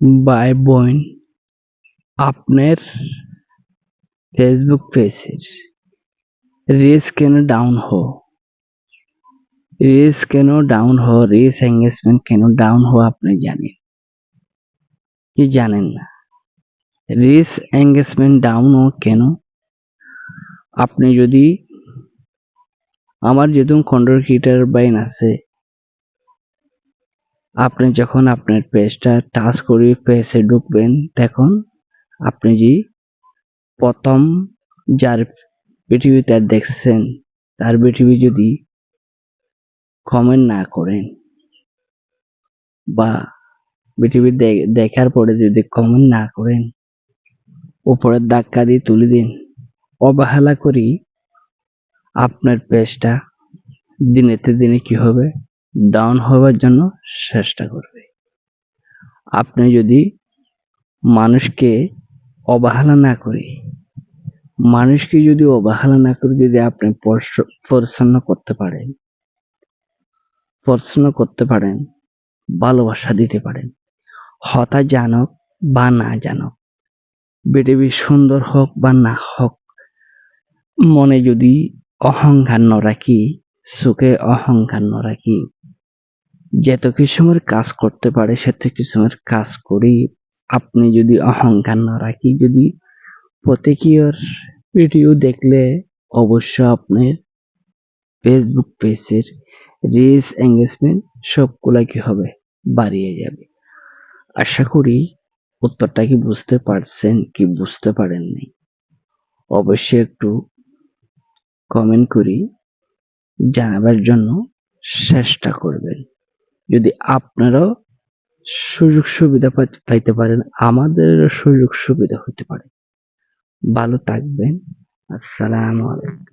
ভাই বোন, আপনার ফেসবুক পেজের রেস কেন ডাউন হো? রেস কেন ডাউন হো? রিস এঙ্গেজমেন্ট কেন ডাউন হো? আপনি জানেন। কি জানেন না? রিস এঙ্গেজমেন্ট ডাউন হো কেন? আপনি যদি আমার যেরকম কন্ডোর হিটার বাইন আছে আপনি যখন আপনার পেজটা টাচ করে পেজে ঢুকবেন তখন আপনি যে প্রথম যার পৃথিবীতে দেখছেন, তার পৃথিবী যদি কমেন্ট না করেন বা পৃথিবী দেখার পরে যদি কমেন্ট না করেন উপরের ধাক্কা দিয়ে তুলে দিন। অবহেলা করি আপনার পেজটা দিনেতে দিনে কি হবে? ডাউন হওয়ার জন্য চেষ্টা করবে। আপনি যদি মানুষকে অবহেলা না করে, মানুষকে যদি অবহেলা না করে যদি আপনি পরিচ্ছন্ন করতে পারেন পরিচ্ছন্ন করতে পারেন, ভালোবাসা দিতে পারেন হতা জানক বা না জানক পৃথিবী সুন্দর হোক বা না হোক, মনে যদি অহংকার ন রাখি সুখে অহংকার ন রাখি। যত কিসমের কাজ করতে পারে সেত কিসমের কাজ করি। আপনি যদি অহংকার না রাখি, যদি প্রত্যেকের ভিডিও দেখলে অবশ্য আপনার ফেসবুক পেজের রিচ এঙ্গেজমেন্ট সবগুলা কি হবে বাড়িয়ে যাবে? আশা করি উত্তরটা কি বুঝতে পারছেন, কি বুঝতে পারেননি? অবশ্যই একটু কমেন্ট করি। জানাবার জন্য চেষ্টা করবেন। যদি আপনারাও সুযোগ সুবিধা পাই- পাইতে পারেন আমাদের সুযোগ সুবিধা হতে পারে। ভালো থাকবেন। আসসালামু আলাইকুম।